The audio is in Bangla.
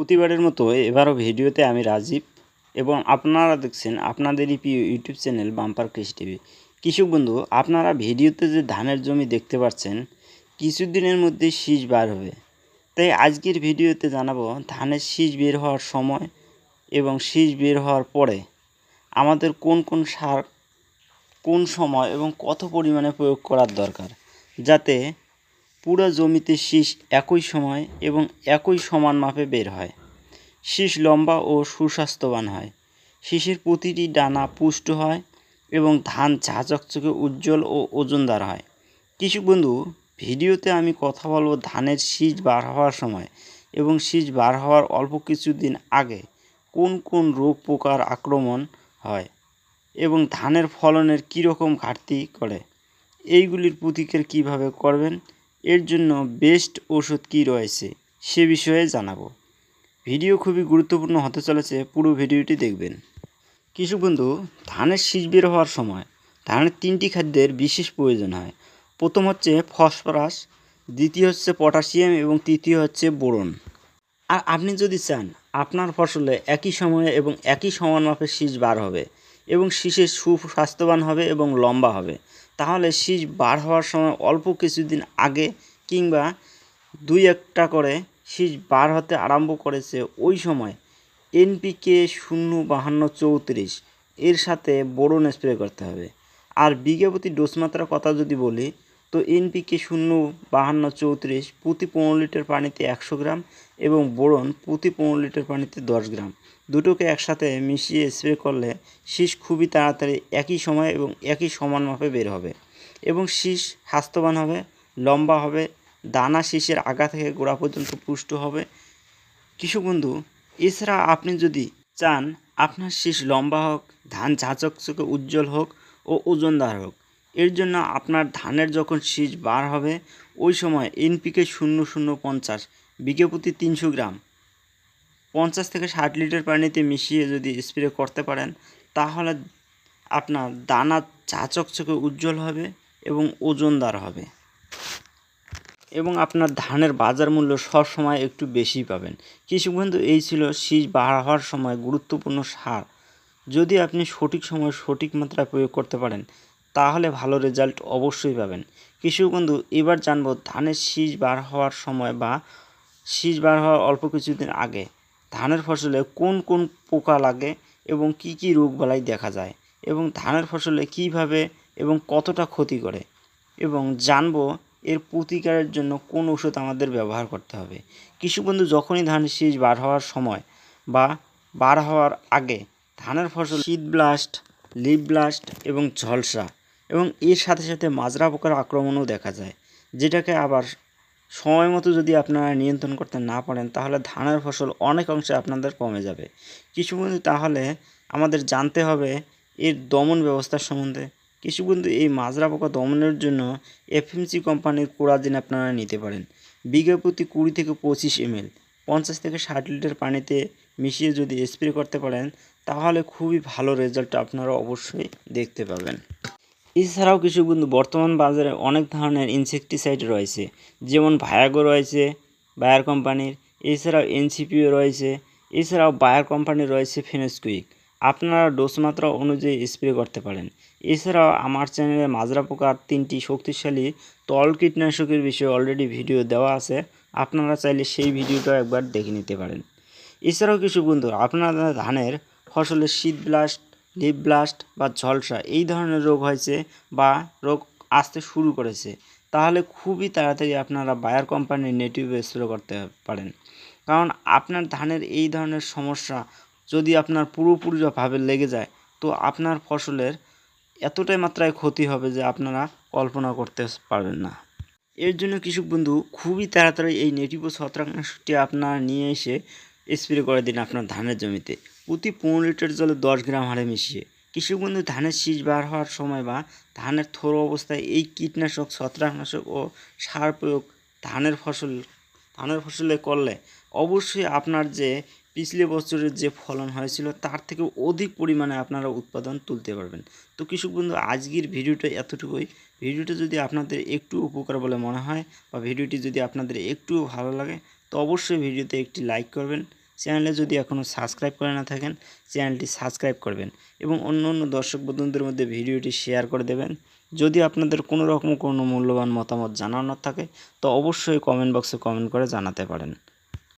প্রতিবারের মতো এবারও ভিডিওতে আমি রাজীব এবং আপনারা দেখছেন আপনাদেরই প্রিয় ইউটিউব চ্যানেল বাম্পার কৃষি টিভি। কৃষক বন্ধু, আপনারা ভিডিওতে যে ধানের জমি দেখতে পাচ্ছেন, কিছুদিনের মধ্যে শীষ বার হবে। তাই আজকের ভিডিওতে জানাব ধানের শীষ বের হওয়ার সময় এবং শীষ বের হওয়ার পরে আমাদের কোন কোন সার কোন সময় এবং কত পরিমাণে প্রয়োগ করার দরকার, যাতে পুরো জমিতে শীষ একই সময় এবং একই সমান মাপে বের হয়। শীষ লম্বা ও সুস্বাস্থ্যবান হয়। শীষের প্রতিটি ডানা পুষ্ট হয় এবং ধান ঝা চকচকে উজ্জ্বল ও ওজনদার হয়। কৃষক বন্ধু, ভিডিওতে আমি কথা বলব ধানের শীষ বার হওয়ার সময় এবং শীষ বার হওয়ার অল্প কিছুদিন আগে কোন কোন রোগ পোকার আক্রমণ হয় এবং ধানের ফলনের কীরকম ঘাটতি করে। এইগুলির প্রতিকার কীভাবে করবেন? এর জন্য বেস্ট ওষুধ কী রয়েছে সে বিষয়ে জানাব। ভিডিও খুবই গুরুত্বপূর্ণ হতে চলেছে, পুরো ভিডিওটি দেখবেন। কৃষক বন্ধু, ধানের শীষ বের হওয়ার সময় ধানের তিনটি খাদ্যের বিশেষ প্রয়োজন হয়। প্রথম হচ্ছে ফসফরাস, দ্বিতীয় হচ্ছে পটাশিয়াম এবং তৃতীয় হচ্ছে বোরন। আর আপনি যদি চান, আপনার ফসলে একই সময়ে এবং একই সমান মাপের শীষ বার হবে এবং শীষের সুস্বাস্থ্যবান হবে এবং লম্বা হবে তাহলে শীষ বার হওয়ার সময় অল্প কিছুদিন আগে কিংবা দুই একটা করে শীষ বার হতে আরম্ভ করেছে ওই সময়। এনপিকে শূন্য বাহান্ন চৌত্রিশ। এর সাথে বোরন স্প্রে করতে হবে। আর বিঘা প্রতি ডোজ মাত্রার কথা যদি বলি, তো এনপিকে শূন্য বাহান্ন চৌত্রিশ প্রতি পনেরো লিটার পানিতে একশো গ্রাম এবং বোরন প্রতি পনেরো লিটার পানিতে দশ গ্রাম। দুটোকে একসাথে মিশিয়ে স্প্রে করলে শীষ খুবই তাড়াতাড়ি একই সময় এবং একই সমান মাপে বের হবে এবং শীষ স্বাস্থ্যবান হবে, লম্বা হবে, দানা শীষের আগা থেকে গোড়া পর্যন্ত পুষ্ট হবে। কৃষক বন্ধু, এছাড়া আপনি যদি চান আপনার শীষ লম্বা হোক, ধান ঝাঁচকচকে উজ্জ্বল হোক ও ওজনদার হোক, এর জন্য আপনার ধানের যখন শীষ বার হবে, ওই সময় এনপিকে শূন্য শূন্য পঞ্চাশ, বিঘে প্রতি তিনশো গ্রাম পঞ্চাশ থেকে ষাট লিটার পানিতে মিশিয়ে যদি স্প্রে করতে পারেন, তাহলে আপনার দানা চা চকচকে উজ্জ্বল হবে এবং ওজনদার হবে। এবং আপনার ধানের বাজার মূল্য সবসময় একটু বেশি পাবেন। কৃষক বন্ধু এই ছিল শীষ হওয়ার সময় গুরুত্বপূর্ণ সার। যদি আপনি সঠিক সময় সঠিক মাত্রায় প্রয়োগ করতে পারেন, তাহলে ভালো রেজাল্ট অবশ্যই পাবেন। কৃষক বন্ধু এবার জানব ধানের শীষ বার হওয়ার সময় বা শীষ বার হওয়ার অল্প কিছুদিন আগে ধানের ফসলে কোন কোন পোকা লাগে এবং কি কি রোগবালাই দেখা যায় এবং ধানের ফসলে কীভাবে এবং কতটা ক্ষতি করে এবং জানব এর প্রতিকারের জন্য কোন ওষুধ আমাদের ব্যবহার করতে হবে। কৃষক বন্ধু, যখনই ধানের শীষ বার হওয়ার সময় বা বার হওয়ার আগে ধানের ফসল শীত ব্লাস্ট লিপ ব্লাস্ট এবং ঝলসা এবং এর সাথে সাথে মাজরা পোকার আক্রমণও দেখা যায়, যেটাকে আবার সময় মতো যদি আপনারা নিয়ন্ত্রণ করতে না পারেন, তাহলে ধানের ফসল অনেক অংশে আপনাদের কমে যাবে। কিছু বন্ধু তাহলে আমাদের জানতে হবে এর দমন ব্যবস্থা সম্বন্ধে। কিছু বন্ধু এই মাজরা পোকা দমনের জন্য এফএমসি কোম্পানির কোরাজিন আপনারা নিতে পারেন। বিঘা প্রতি কুড়ি থেকে পঁচিশ এমএল। পঞ্চাশ থেকে ষাট লিটার পানিতে মিশিয়ে যদি স্প্রে করতে পারেন, তাহলে খুবই ভালো রেজাল্ট আপনারা অবশ্যই দেখতে পাবেন। এছাড়াও কিছু বন্ধু বর্তমান বাজারে অনেক ধরনের ইনসেকটিসাইড রয়েছে, যেমন ভায়াগো রয়েছে বায়ার কোম্পানির এছাড়াও এনসিপিও রয়েছে, এছাড়াও বায়ার কোম্পানি রয়েছে ফেনেসকুইক আপনারা ডোজ মাত্রা অনুযায়ী স্প্রে করতে পারেন। এছাড়াও আমার চ্যানেলে মাজরা পোকার তিনটি শক্তিশালী তল কীটনাশকের বিষয়ে অলরেডি ভিডিও দেওয়া আছে, আপনারা চাইলে সেই ভিডিওটাও একবার দেখে নিতে পারেন। এছাড়াও কিছু বন্ধু আপনারা ধানের ফসলের শীত ব্লাস্ট লিপ ব্লাস্ট বা ঝলসা এই ধরনের রোগ হয়েছে বা রোগ আসতে শুরু করেছে। তাহলে খুবই তাড়াতাড়ি আপনারা বায়ার কোম্পানির নেটিভ স্প্রে করতে পারেন। কারণ আপনার ধানের এই ধরনের সমস্যা যদি আপনার পুরোপুরিভাবে লেগে যায়, তো আপনার ফসলের এতটাই মাত্রায় ক্ষতি হবে যে আপনারা কল্পনা করতে পারবেন না। এর জন্য কৃষক বন্ধু, খুবই তাড়াতাড়ি এই নেটিভ ছত্রাকনাশকটি আপনারা নিয়ে এসে স্প্রে করে দিন আপনার ধানের জমিতে। প্রতি পনেরো লিটার জলে দশ গ্রাম হারে মিশিয়ে। কৃষক বন্ধু ধানের শীষ বার হওয়ার সময় বা ধানের থোর অবস্থায় এই কীটনাশক, ছত্রাকনাশক ও সার প্রয়োগ ধানের ফসল, ধানের ফসলে করলে অবশ্যই আপনার যে পিছলে বছরের যে ফলন হয়েছিল তার থেকে অধিক পরিমাণে আপনারা উৎপাদন তুলতে পারবেন। তো কৃষক বন্ধু আজকের ভিডিওটা এতটুকুই। ভিডিওটা যদি আপনাদের একটু উপকার বলে মনে হয় বা ভিডিওটি যদি আপনাদের একটু ভালো লাগে, তো অবশ্যই ভিডিওতে একটি লাইক করবেন। চ্যানেলে যদি এখনও সাবস্ক্রাইব করে না থাকেন, চ্যানেলটি সাবস্ক্রাইব করবেন এবং অন্য অন্য দর্শক বন্ধুদের মধ্যে ভিডিওটি শেয়ার করে দেবেন। যদি আপনাদের কোনো রকম কোনো মূল্যবান মতামত জানানোর থাকে, তো অবশ্যই কমেন্ট বক্সে কমেন্ট করে জানাতে পারেন।